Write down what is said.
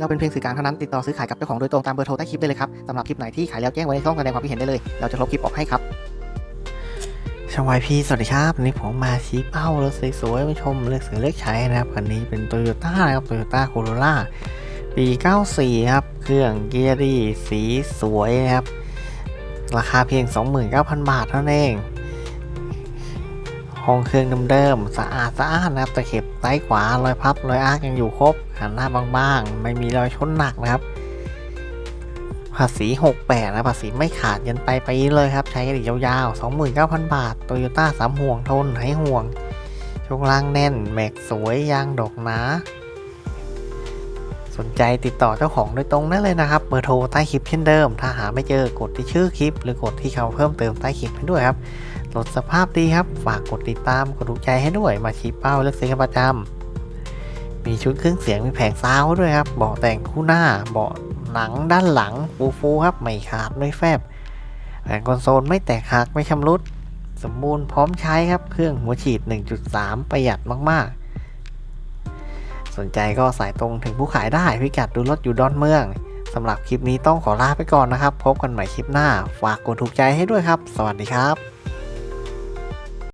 เราเป็นเพียงสื่อกลางเท่านั้นติดต่อซื้อขายกับเจ้าของโดยตรงตามเบอร์โทรใต้คลิปได้เลยครับสำหรับคลิปไหนที่ขายแล้วแจ้งไว้ในช่องแสดงความคิดเห็นได้เลย เราจะลบคลิปออกให้ครับชวายพีสวัสดีครับวันนี้ผมมาชี้เป้ารถสวยๆมาชมเลือกซื้อเลือกใช้นะครับคันนี้เป็นโตโยต้านะครับโตโยต้าโคโรล่าปี 94 ครับ เครื่องเกียร์ดีสีสวยนะครับ ราคาเพียง 29,000 บาทเท่านั้นเอง ห้องเครื่องเดิมๆสะอาดสะอาดนะครับตะเข็บซ้ายขวารอยพับรอยอาร์กยังอยู่ครบหันหน้าบางๆ ไม่มีรอยชนหนักนะครับ ภาษี 68 นะภาษีไม่ขาดยันไปไปเลยครับ ใช้กันอีกยาวๆ 29,000 บาทโตโยต้าสามห่วงทนให้ห่วงช่วงล่างแน่น แม็กสวยยางดอกหนาะ นใจติดต่อเจ้าของโดยตรงได้เลยนะครับเบอร์โทรใต้คลิปเช่นเดิม ถ้าหาไม่เจอกดที่ชื่อคลิป หรือกดที่เขาเพิ่มเติมใต้คลิปให้ด้วยครับรถสภาพดีครับ ฝากกดติดตามกดถูกใจให้ด้วย มาชี้เป้าเลือกซื้อกันประจำมีชุดเครื่องเสียงมีแผงซาวด้วยครับเบาะแต่งคู่หน้าเบาะหนังด้านหลังฟูฟูครับไม่ขาดไม่แฟบแผงคอนโซลไม่แตกหักไม่ชำรุด สมบูรณ์พร้อมใช้ครับเครื่องหัวฉีด 1.3 ประหยัดมากๆ สนใจก็สายตรงถึงผู้ขายได้พิกัดดูรถอยู่ดอนเมืองสำหรับคลิปนี้ต้องขอลาไปก่อนนะครับ พบกันใหม่คลิปหน้า ฝากกดถูกใจให้ด้วยครับ สวัสดีครับ